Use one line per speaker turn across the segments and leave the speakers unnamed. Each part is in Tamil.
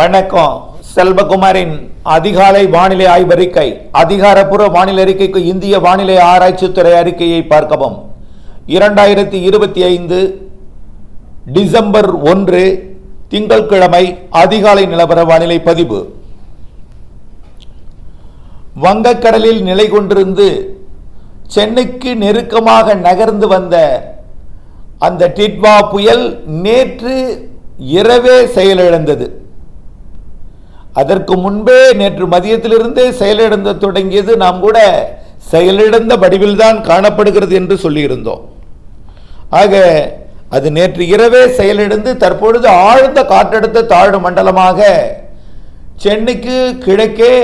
வணக்கம். செல்வகுமாரின் அதிகாலை வானிலை ஆய்வறிக்கை அதிகாரப்பூர்வ வானிலை அறிக்கைக்கு இந்திய வானிலை ஆராய்ச்சித்துறை அறிக்கையை பார்க்கவும். இரண்டாயிரத்தி இருபத்தி ஐந்து டிசம்பர் ஒன்று திங்கட்கிழமை அதிகாலை நிலவர வானிலை பதிவு. வங்கக்கடலில் நிலை கொண்டிருந்து சென்னைக்கு நெருக்கமாக நகர்ந்து வந்த அந்த டிட்வா புயல் நேற்று இரவே செயலிழந்தது. அதற்கு முன்பே நேற்று மதியத்திலிருந்தே செயலிழந்த தொடங்கியது நாம் கூட செயலிழந்த வடிவில்தான் காணப்படுகிறது என்று சொல்லியிருந்தோம். ஆக அது நேற்று இரவே செயலிழந்து தற்பொழுது ஆழ்ந்த காற்றழுத்த தாழ்வு மண்டலமாக சென்னைக்கு கிழக்கே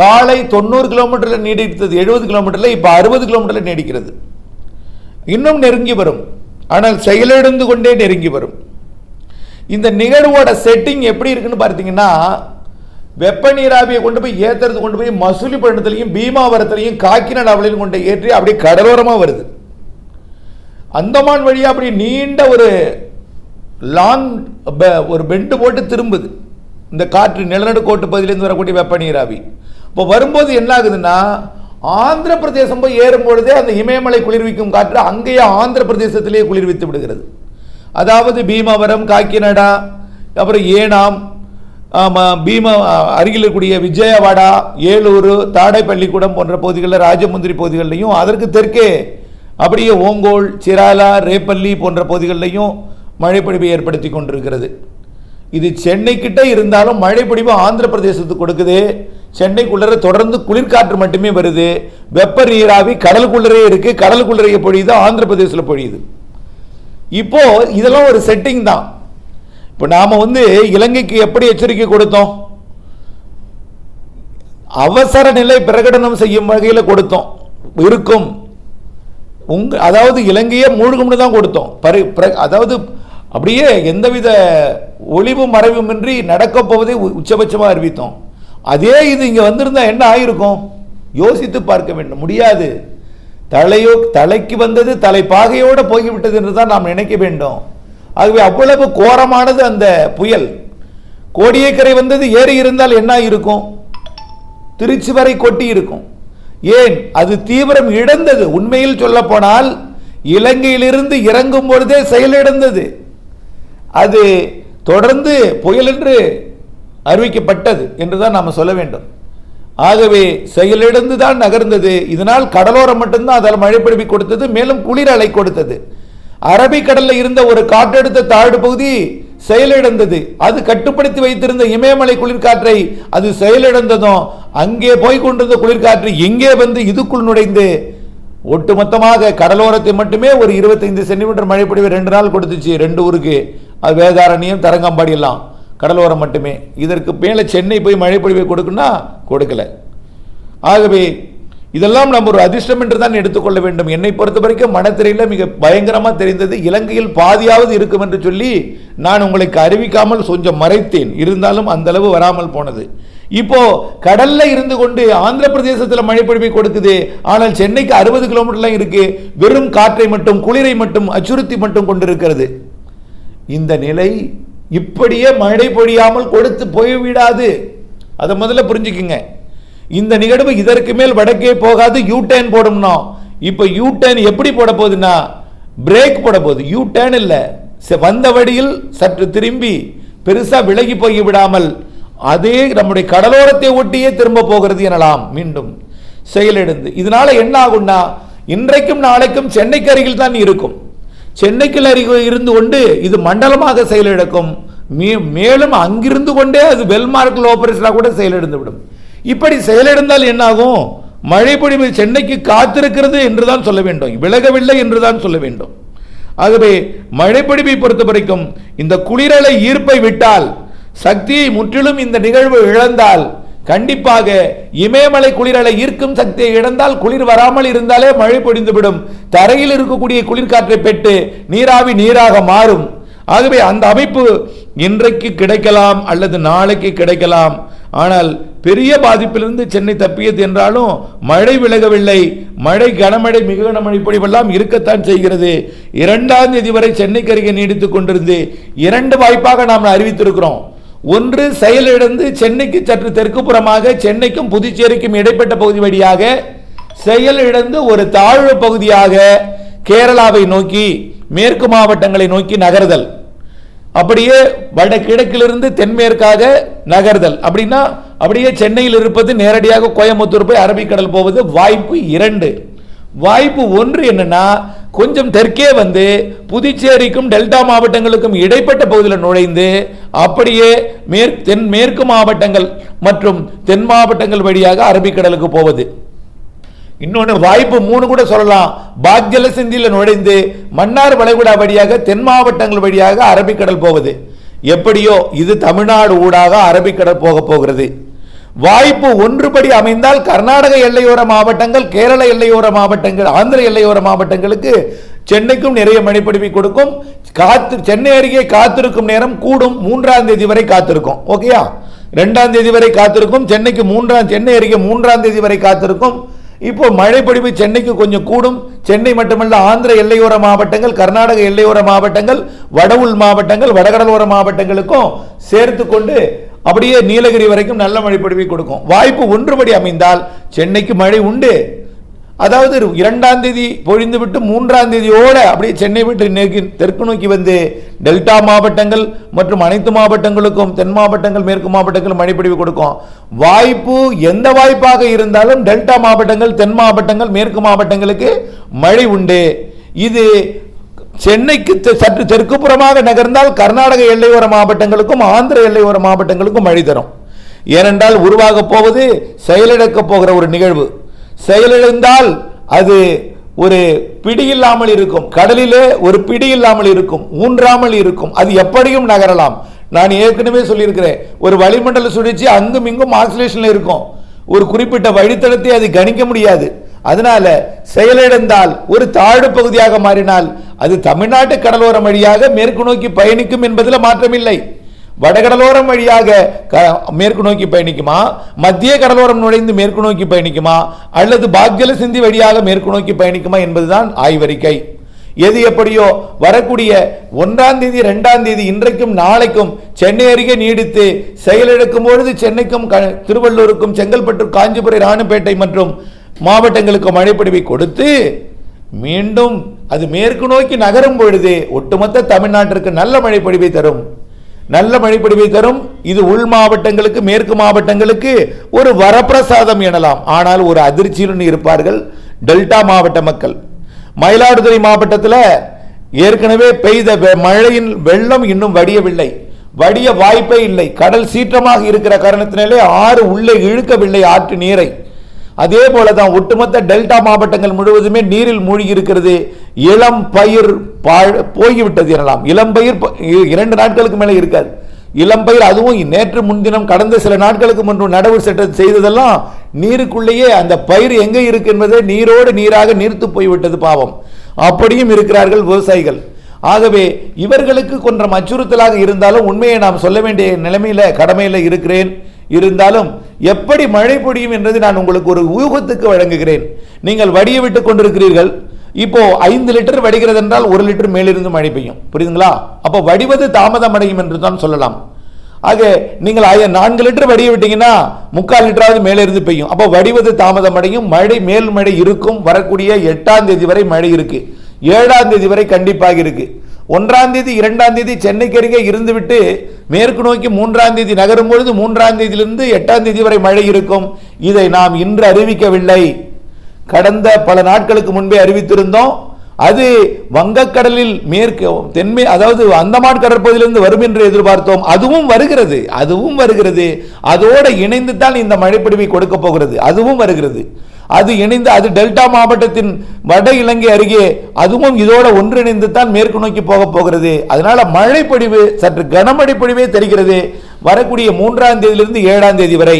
காலை தொண்ணூறு கிலோமீட்டரில் நீடித்தது எழுபது கிலோமீட்டரில் இப்போ அறுபது கிலோமீட்டரில் நீடிக்கிறது. இன்னும் நெருங்கி வரும். ஆனால் செயலிழந்து கொண்டே நெருங்கி வரும். இந்த நிகழ்வோட செட்டிங் எப்படி இருக்குன்னு பார்த்தீங்கன்னா வெப்ப நீராவியை கொண்டு போய் ஏத்துறது கொண்டு போய் மசூலிப்பட்டினத்துலையும் பீமாவரத்துலையும் காக்கிநாடு அவளையும் கொண்டு ஏற்றி அப்படியே கடலோரமாக வருது. அந்தமான் வழியாக அப்படி நீண்ட ஒரு லாங் ஒரு பெண்டு போட்டு திரும்புது. இந்த காற்று நிலநடுக்கோட்டு பகுதியிலேருந்து வரக்கூடிய வெப்ப நீராவி இப்போ வரும்போது என்ன ஆகுதுன்னா ஆந்திர பிரதேசம் போய் ஏறும்பொழுதே அந்த இமயமலை குளிர்விக்கும் காற்று அங்கேயே ஆந்திர பிரதேசத்திலேயே குளிர்வித்து விடுகிறது. அதாவது பீமவரம் காக்கிநாடா அப்புறம் ஏனாம் ஆமாம் பீம அருகில் இருக்கக்கூடிய விஜயவாடா ஏலூர் தாடைப்பள்ளிக்கூடம் போன்ற பகுதிகளில் ராஜமுந்திரி பகுதிகளிலையும் அதற்கு தெற்கே அப்படியே ஓங்கோல் சிராலா ரேப்பள்ளி போன்ற பகுதிகளிலையும் மழைப்பொழிவை ஏற்படுத்தி கொண்டிருக்கிறது. இது சென்னைக்கிட்ட இருந்தாலும் மழைப்பொழிவு ஆந்திர பிரதேசத்துக்கு கொடுக்குது. சென்னைக்குள்ளே தொடர்ந்து குளிர்காற்று மட்டுமே வருது. வெப்ப நீராவி கடலுக்குள்ளரே இருக்குது கடலுக்குள்ளரையே பொழியுது ஆந்திர பிரதேசத்தில் பொழியுது. இப்போ இதெல்லாம் ஒரு செட்டிங் தான். இப்போ நாம வந்து இலங்கைக்கு எப்படி எச்சரிக்கை கொடுத்தோம்? அவசர நிலை பிரகடனம் செய்யும் வகையில் கொடுத்தோம். இருக்கும். உங்க அதாவது இலங்கையே மூழ்கும்னு தான் கொடுத்தோம். பரி அதாவது அப்படியே எந்தவித ஒளிவும் மறைவுமின்றி நடக்கப் போவதை உ- உச்சபட்சமாக அறிவித்தோம். அதே இது இங்கே வந்திருந்தா என்ன ஆயிருக்கும்? யோசித்து பார்க்க வேண்டும். முடியாது. தலையோ தலைக்கு வந்தது தலைப்பாகையோடு போய்விட்டது என்று தான் நாம் நினைக்க வேண்டும். ஆகவே அவ்வளவு கோரமானது அந்த புயல். கோடியக்கரை வந்தது ஏறி இருந்தால் என்ன இருக்கும் திருச்சி வரை கொட்டி இருக்கும். ஏன்? அது தீவிரம் இழந்தது. உண்மையில் சொல்லப்போனால் இலங்கையிலிருந்து இறங்கும் பொழுதே செயலிழந்தது அது தொடர்ந்து புயல் என்று அறிவிக்கப்பட்டது என்றுதான் நாம் சொல்ல வேண்டும். ஆகவே செயலிழந்து தான் நகர்ந்தது. இதனால் கடலோரம் மட்டும்தான் அதில் மழை கொடுத்தது மேலும் குளிர் அலை கொடுத்தது. அரபிக்கடலில் இருந்த ஒரு காற்றழுத்த தாழ்வு பகுதி செயலிழந்தது. அது கட்டுப்படுத்தி வைத்திருந்த இமயமலை குளிர்காற்றை அது செயலிழந்ததும் அங்கே போய் கொண்டிருந்த குளிர்காற்று எங்கே வந்து இதுக்குள் நுழைந்து ஒட்டுமொத்தமாக கடலோரத்தை மட்டுமே ஒரு இருபத்தைந்து சென்டிமீட்டர் மழைப்பொழிவு ரெண்டு நாள் கொடுத்துச்சு ரெண்டு ஊருக்கு. அது வேதாரண்யம் தரங்கம்பாடி எல்லாம். கடலோரம் மட்டுமே. இதற்கு மேலே சென்னை போய் மழைப்பொழிவை கொடுக்குன்னா கொடுக்கல. ஆகவே இதெல்லாம் நம்ம ஒரு அதிர்ஷ்டம் என்று தான் எடுத்துக்கொள்ள வேண்டும். என்னை பொறுத்த வரைக்கும் மனத்திரையில் மிக பயங்கரமாக தெரிந்தது இலங்கையில் பாதியாவது இருக்கும் என்று சொல்லி நான் உங்களுக்கு அறிவிக்காமல் கொஞ்சம் மறைத்தேன். இருந்தாலும் அந்த அளவு வராமல் போனது. இப்போ கடல்ல இருந்து கொண்டு ஆந்திர பிரதேசத்தில் மழைப்பொழிவை கொடுக்குது. ஆனால் சென்னைக்கு அறுபது கிலோமீட்டர்லாம் இருக்கு. வெறும் காற்றை மட்டும் குளிரை மட்டும் அச்சுறுத்தி மட்டும் கொண்டிருக்கிறது. இந்த நிலை இப்படியே மழை பொழியாமல் கொடுத்து போய்விடாது அதை முதல்ல புரிஞ்சுக்குங்க. இந்த நிகழ்வு இதற்கு மேல் வடக்கே போகாது யூ டேன் போடும்னோம் இப்போ யூ டேர்ன் எப்படி போட போகுதுன்னா பிரேக் போட போகுது. யூ டேர்ன் இல்லை வந்த வழியில் சற்று திரும்பி பெருசாக விலகி போய் விடாமல் அதே நம்முடைய கடலோரத்தை ஒட்டியே திரும்ப போகிறது எனலாம் மீண்டும் செயலிழந்து இதனால என்ன ஆகும்னா இன்றைக்கும் நாளைக்கும் சென்னைக்கு அருகில் தான் இருக்கும். சென்னைக்கு அருகில் இருந்து கொண்டு இது மண்டலமாக செயலிழக்கும் மே- மேலும் அங்கிருந்து கொண்டே அது வெல்மார்க் ஆபரேஷனாக கூட செயலிழந்து விடும் இப்படி செயலிழந்தால் என்னாகும்? மழை பொழிவு சென்னைக்கு காத்திருக்கிறது என்று தான் சொல்ல வேண்டும். விலகவில்லை என்றுதான் சொல்ல வேண்டும். ஆகவே மழைப்பிடிப்பை பொறுத்த வரைக்கும் இந்த குளிரலை ஈர்ப்பை விட்டால் சக்தியை முற்றிலும் இந்த நிகழ்வு இழந்தால் கண்டிப்பாக இமயமலை குளிரலை ஈர்க்கும் சக்தியை இழந்தால் குளிர் வராமல் இருந்தாலே மழை பொழிந்துவிடும். தரையில் இருக்கக்கூடிய குளிர்காற்றை பெற்று நீராவி நீராக மாறும். ஆகவே அந்த அமைப்பு இன்றைக்கு கிடைக்கலாம் அல்லது நாளைக்கு கிடைக்கலாம். ஆனால் பெரிய பாதிப்பிலிருந்து சென்னை தப்பியது என்றாலும் மழை விலகவில்லை. மழை கனமழை மிக கனமழை பொழிவெல்லாம் இருக்கத்தான் செய்கிறது. இரண்டாம் தேதி வரை சென்னைக்கு அருகே நீடித்துக் கொண்டிருந்து இரண்டு வாய்ப்பாக நாம் அறிவித்திருக்கிறோம். ஒன்று செயலிழந்து சென்னைக்கு சற்று தெற்கு புறமாக சென்னைக்கும் புதுச்சேரிக்கும் இடைப்பட்ட பகுதி வழியாக செயலிழந்து ஒரு தாழ்வு பகுதியாக கேரளாவை நோக்கி மேற்கு மாவட்டங்களை நோக்கி நகர்தல். அப்படியே வடகிழக்கிலிருந்து தென்மேற்காக நகர்தல். அப்படின்னா அப்படியே சென்னையில் இருப்பது நேரடியாக கோயம்புத்தூர் போய் அரபிக்கடல் போவது வாய்ப்பு இரண்டு. வாய்ப்பு ஒன்று என்னன்னா கொஞ்சம் தெற்கே வந்து புதுச்சேரிக்கும் டெல்டா மாவட்டங்களுக்கும் இடைப்பட்ட பகுதியில் நுழைந்து அப்படியே மேற்கு தென் மேற்கு மாவட்டங்கள் மற்றும் தென் மாவட்டங்கள் வழியாக அரபிக்கடலுக்கு போவது. இன்னொன்று வாய்ப்பு மூணு கூட சொல்லலாம். பாக்ஜல சிந்தியில் நுழைந்து மன்னார் வளைகுடா வழியாக தென் மாவட்டங்கள் வழியாக அரபிக்கடல் போவது எப்படியோ இது தமிழ்நாடு ஊடாக அரபிக்கடல் போக போகிறது. வாய்ப்பு ஒன்றுபடி அமைந்தால் கர்நாடக எல்லையோர மாவட்டங்கள் கேரள எல்லையோர மாவட்டங்கள் ஆந்திர எல்லையோர மாவட்டங்களுக்கு சென்னைக்கும் நிறைய மழைப்பிடிப்பை கொடுக்கும். காத்து சென்னை அருகே காத்திருக்கும் நேரம் கூடும். மூன்றாம் தேதி வரை காத்திருக்கும். ஓகேயா? ரெண்டாம் தேதி வரை காத்திருக்கும். சென்னைக்கு மூன்றாம் சென்னை அருகே மூன்றாம் தேதி வரை காத்திருக்கும். இப்போ மழைப்பொழிவு சென்னைக்கு கொஞ்சம் கூடும். சென்னை மட்டுமல்ல ஆந்திர எல்லையோர மாவட்டங்கள் கர்நாடக எல்லையோர மாவட்டங்கள் வடவுள் மாவட்டங்கள் வடகடலோர மாவட்டங்களுக்கும் சேர்த்து கொண்டு அப்படியே நீலகிரி வரைக்கும் நல்ல மழைப்பொழிவை கொடுக்கும். வாய்ப்பு ஒன்றுபடி அமைந்தால் சென்னைக்கு மழை உண்டு. அதாவது இரண்டாம் தேதி பொழிந்து விட்டு மூன்றாம் தேதியோடு அப்படியே சென்னை விட்டு நோக்கி தெற்கு நோக்கி வந்து டெல்டா மாவட்டங்கள் மற்றும் அனைத்து மாவட்டங்களுக்கும் தென் மாவட்டங்கள் மேற்கு மாவட்டங்கள் மழைப்பொழிவு கொடுக்கும். வாய்ப்பு எந்த வாய்ப்பாக இருந்தாலும் டெல்டா மாவட்டங்கள் தென் மாவட்டங்கள் மேற்கு மாவட்டங்களுக்கு மழை உண்டு. இது சென்னைக்கு சற்று சற்று தெற்குப்புறமாக நகர்ந்தால் கர்நாடக எல்லையோர மாவட்டங்களுக்கும் ஆந்திர எல்லையோர மாவட்டங்களுக்கும் மழை தரும். ஏனென்றால் உருவாக போவது செயலிழக்கப் போகிற ஒரு நிகழ்வு. செயலிழந்தால் அது ஒரு பிடி இல்லாமல் இருக்கும். கடலிலே ஒரு பிடி இல்லாமல் இருக்கும். ஊன்றாமல் இருக்கும். அது எப்படியும் நகரலாம். நான் ஏற்கனவே சொல்லியிருக்கிறேன். ஒரு வளிமண்டல சுழற்சி அங்கும் இங்கும் ஆக்சிலேஷன்ல இருக்கும். ஒரு குறிப்பிட்ட வழித்தடத்தை அது கணிக்க முடியாது. அதனால செயலிழந்தால் ஒரு தாழ்வு பகுதியாக மாறினால் அது தமிழ்நாட்டு கடலோரம் வழியாக மேற்கு நோக்கி பயணிக்கும் என்பதில் மாற்றமில்லை. வடகடலோரம் வழியாக க- மேற்கு நோக்கி பயணிக்குமா? மத்திய கடலோரம் நுழைந்து மேற்கு நோக்கி பயணிக்குமா? அல்லது பாக்யல சிந்தி வழியாக மேற்கு நோக்கி பயணிக்குமா என்பதுதான் ஆய்வறிக்கை. எது எப்படியோ வரக்கூடிய ஒன்றாம் தேதி இரண்டாம் தேதி இன்றைக்கும் நாளைக்கும் சென்னை அருகே நீடித்து செயலிழக்கும் பொழுது சென்னைக்கும் க- திருவள்ளூருக்கும் செங்கல்பட்டு காஞ்சிபுரம் ராணுப்பேட்டை மற்றும் மாவட்டங்களுக்கு மழைப்பிடிவை கொடுத்து மீண்டும் அது மேற்கு நோக்கி நகரும் பொழுது ஒட்டுமொத்த தமிழ்நாட்டிற்கு நல்ல மழைப்பொழிவை தரும். நல்ல மழைப்பொழிவை தரும். இது உள் மாவட்டங்களுக்கு மேற்கு மாவட்டங்களுக்கு ஒரு வரப்பிரசாதம் எனலாம். ஆனால் ஒரு அதிர்ச்சியுடன் இருப்பார்கள் டெல்டா மாவட்ட மக்கள். மயிலாடுதுறை மாவட்டத்தில் ஏற்கனவே பெய்த வெ- மழையின் வெள்ளம் இன்னும் வடியவில்லை. வடிய வாய்ப்பே இல்லை. கடல் சீற்றமாக இருக்கிற காரணத்தினாலே ஆறு உள்ளே இழுக்கவில்லை ஆற்று நீரை. அதே போல தான் ஒட்டுமொத்த டெல்டா மாவட்டங்கள் முழுவதுமே நீரில் மூழ்கி இருக்கிறது. இளம் பயிர் போய்விட்டது எனலாம். இளம்பயிர் இ- இரண்டு நாட்களுக்கு மேலே இருக்காது. இளம்பயிர் அதுவும் நேற்று முன்தினம் கடந்த சில நாட்களுக்கு முன்பு நடவு சட்ட செய்ததெல்லாம் நீருக்குள்ளேயே அந்த பயிர் எங்கே இருக்கு என்பதை நீரோடு நீராக நீர்த்து போய்விட்டது பாவம். அப்படியும் இருக்கிறார்கள் விவசாயிகள். ஆகவே இவர்களுக்கு கொஞ்சம் அச்சுறுத்தலாக இருந்தாலும் உண்மையை நாம் சொல்ல வேண்டிய நிலைமையில் கடமையில் இருக்கிறேன். இருந்தாலும் எப்படி மழை பொழியும் என்பதை நான் உங்களுக்கு ஒரு ஊகத்துக்கு வழங்குகிறேன். நீங்கள் வடிய விட்டு கொண்டிருக்கிறீர்கள். இப்போ ஐந்து லிட்டர் வடிகிறது என்றால் ஒரு லிட்டர் மேலிருந்து மழை பெய்யும். புரியுதுங்களா? அப்போ வடிவது தாமதம் அடையும் என்று தான் சொல்லலாம். ஆக நீங்கள் ஆய நான்கு லிட்டர் வடிய விட்டீங்கன்னா முக்கால் லிட்டராவது மேலே இருந்து பெய்யும். அப்போ வடிவது தாமதம் அடையும் மழை மேல் மழை இருக்கும் வரக்கூடிய எட்டாம் தேதி வரை மழை இருக்கு. ஏழாம் தேதி வரை கண்டிப்பாக இருக்கு. ஒன்றாம் தேதி இரண்டாம் தேதி சென்னைக்கு அருகே இருந்துவிட்டு மேற்கு நோக்கி மூன்றாம் தேதி நகரும் பொழுது மூன்றாம் தேதியிலிருந்து எட்டாம் தேதி வரை மழை இருக்கும். இதை நாம் இன்று அறிவிக்கவில்லை. கடந்த பல நாட்களுக்கு முன்பே அறிவித்திருந்தோம் அது வங்கக்கடலில் மேற்கு தென்மே அதாவது அந்தமான் கடற்பகுதியிலிருந்து வரும் என்று எதிர்பார்த்தோம். அதுவும் வருகிறது அதுவும் வருகிறது. அதோடு இணைந்து தான் இந்த மழைப்பொழிவை கொடுக்க போகிறது. அதுவும் வருகிறது. அது இணைந்து அது டெல்டா மாவட்டத்தின் வட இலங்கை அருகே அதுவும் இதோட ஒன்றிணைந்து தான் மேற்கு நோக்கி போக போகிறது. அதனால மழைப்பொழிவு சற்று கனமழை பொழிவே தெரிகிறது. வரக்கூடிய மூன்றாம் தேதியிலிருந்து ஏழாம் தேதி வரை.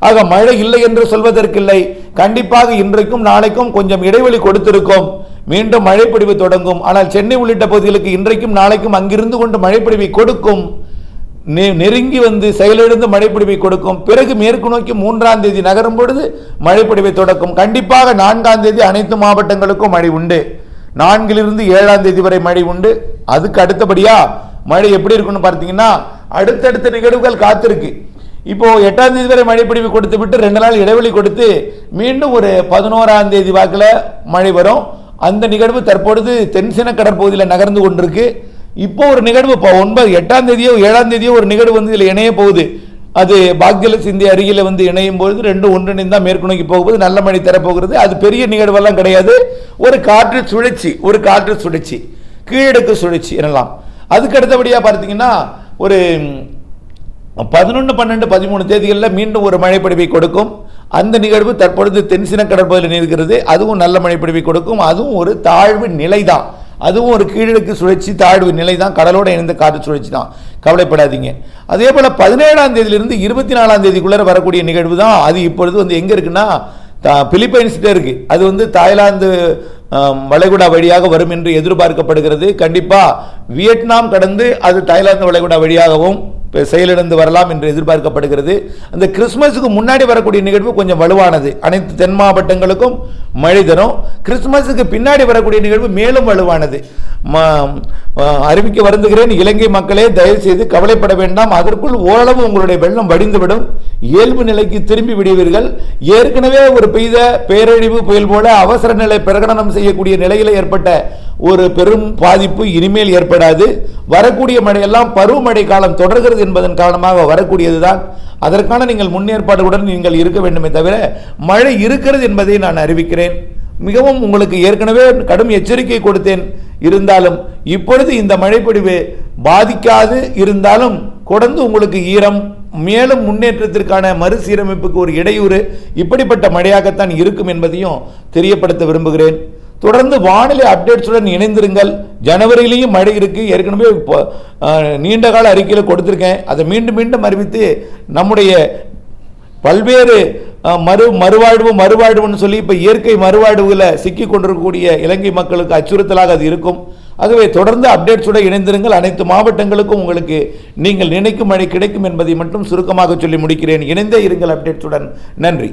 ஆக மழை இல்லை என்று சொல்வதற்கில்லை. கண்டிப்பாக இன்றைக்கும் நாளைக்கும் கொஞ்சம் இடைவெளி கொடுத்திருக்கும். மீண்டும் மழைப்பொழிவு தொடங்கும். ஆனால் சென்னை உள்ளிட்ட பகுதிகளுக்கு இன்றைக்கும் நாளைக்கும் அங்கிருந்து கொண்டு மழைப்பொழிவை கொடுக்கும். நெ- நெருங்கி வந்து செயலிழந்து மழைப்பொழிவை கொடுக்கும். பிறகு மேற்கு நோக்கி மூன்றாம் தேதி நகரும் பொழுது மழைப்பொழிவை தொடக்கும். கண்டிப்பாக நான்காம் தேதி அனைத்து மாவட்டங்களுக்கும் மழை உண்டு. நான்கிலிருந்து ஏழாம் தேதி வரை மழை உண்டு. அதுக்கு அடுத்தபடியா மழை எப்படி இருக்கும்னு பார்த்தீங்கன்னா அடுத்தடுத்த நிகழ்வுகள் காத்திருக்கு. இப்போ எட்டாம் தேதி வரை மழை பிடிப்பு கொடுத்து விட்டு ரெண்டு நாள் இடைவெளி கொடுத்து மீண்டும் ஒரு பதினோராம் தேதி வாக்கில் மழை வரும். அந்த நிகழ்வு தற்பொழுது தென்சின கடற்பகுதியில் நகர்ந்து கொண்டிருக்கு. இப்போ ஒரு நிகழ்வு இப்போ ஒன்பது எட்டாம் தேதியோ ஏழாம் தேதியோ ஒரு நிகழ்வு வந்து இதில் இணைய போகுது. அது பாக்யல சிந்தி அருகில் வந்து இணையும் பொழுது ரெண்டும் ஒன்றிணைந்தா மேற்கு நோக்கி போகும்போது நல்ல மழை தரப்போகிறது. அது பெரிய நிகழ்வெல்லாம் கிடையாது. ஒரு காற்று சுழற்சி ஒரு காற்று சுழற்சி கீழடுக்கு சுழற்சி எனலாம். அதுக்கு அடுத்தபடியாக பார்த்தீங்கன்னா ஒரு பதினொன்று பன்னெண்டு பதிமூணு தேதிகளில் மீண்டும் ஒரு மழைப்பொழிவை கொடுக்கும். அந்த நிகழ்வு தற்பொழுது தென்சின கடற்பகுதியில் இருக்கிறது அதுவும் நல்ல மழைப்பொழிவை கொடுக்கும். அதுவும் ஒரு தாழ்வு நிலை தான் அதுவும் ஒரு கீழடுக்கு சுழற்சி தாழ்வு நிலை தான் கடலோடு இணைந்த காற்று சுழற்சி தான். கவலைப்படாதீங்க. அதே போல் பதினேழாம் தேதியிலிருந்து இருபத்தி நாலாம் தேதிக்குள்ளே வரக்கூடிய நிகழ்வு தான் அது இப்பொழுது வந்து எங்கே இருக்குன்னா பிலிப்பைன்ஸ்கிட்ட இருக்கு. அது வந்து தாய்லாந்து வளைகுடா வழியாக வரும் என்று எதிர்பார்க்கப்படுகிறது. கண்டிப்பாக வியட்நாம் கடந்து அது தாய்லாந்து வளைகுடா வழியாகவும் செயலிழந்து வரலாம் என்று எதிர்பார்க்கப்படுகிறது. அந்த கிறிஸ்மஸுக்கு முன்னாடி வரக்கூடிய நிகழ்வு கொஞ்சம் வலுவானது. அனைத்து தென் மாவட்டங்களுக்கும் மழை தரும். கிறிஸ்மஸுக்கு பின்னாடி வரக்கூடிய நிகழ்வு மேலும் வலுவானது. அறிவிக்க வருந்துகிறேன். இலங்கை மக்களே தயவு செய்து கவலைப்பட வேண்டாம். அதற்குள் ஓரளவு உங்களுடைய வெள்ளம் வடிந்துவிடும். இயல்பு நிலைக்கு திரும்பி விடுவீர்கள். ஏற்கனவே ஒரு பெய்த பேரழிவு புயல் போல அவசர நிலை பிரகடனம் செய்யக்கூடிய நிலையில் ஏற்பட்ட ஒரு பெரும் பாதிப்பு இனிமேல் ஏற்படாது. வரக்கூடிய மழையெல்லாம் பருவமழை காலம் தொடர்கிறது என்பதன் காரணமாக வரக்கூடியது தான் அதற்கான நீங்கள் முன்னேற்பாடுடன் நீங்கள் இருக்க வேண்டுமே தவிர மழை இருக்கிறது என்பதை நான் அறிவிக்கிறேன். மிகவும் உங்களுக்கு ஏற்கனவே கடும் எச்சரிக்கை கொடுத்தேன். இருந்தாலும் இப்பொழுது இந்த மழைப்பொழிவு பாதிக்காது. இருந்தாலும் தொடர்ந்து உங்களுக்கு ஈரம் மேலும் முன்னேற்றத்திற்கான மறுசீரமைப்புக்கு ஒரு இடையூறு இப்படிப்பட்ட மழையாகத்தான் இருக்கும் என்பதையும் தெரியப்படுத்த விரும்புகிறேன். தொடர்ந்து வானிலை அப்டேட்ஸுடன் இணைந்திருங்கள். ஜனவரியிலையும் மழை இருக்கு. ஏற்கனவே இப்போ, நீண்ட கால அறிக்கையில் கொடுத்துருக்கேன். அதை மீண்டும் மீண்டும் அறிவித்து நம்முடைய பல்வேறு மறு மறுவாழ்வு மறுவாழ்வுன்னு சொல்லி இப்போ இயற்கை மறுவாழ்வுகளை சிக்கி கொண்டிருக்கக்கூடிய இலங்கை மக்களுக்கு அச்சுறுத்தலாக அது இருக்கும். ஆகவே தொடர்ந்து அப்டேட்ஸுடன் இணைந்திருங்கள். அனைத்து மாவட்டங்களுக்கும் உங்களுக்கு நீங்கள் நினைக்கும் மழை கிடைக்கும் என்பதை மட்டும் சுருக்கமாக சொல்லி முடிக்கிறேன். இணைந்தே இருங்கள் அப்டேட்ஸுடன் நன்றி.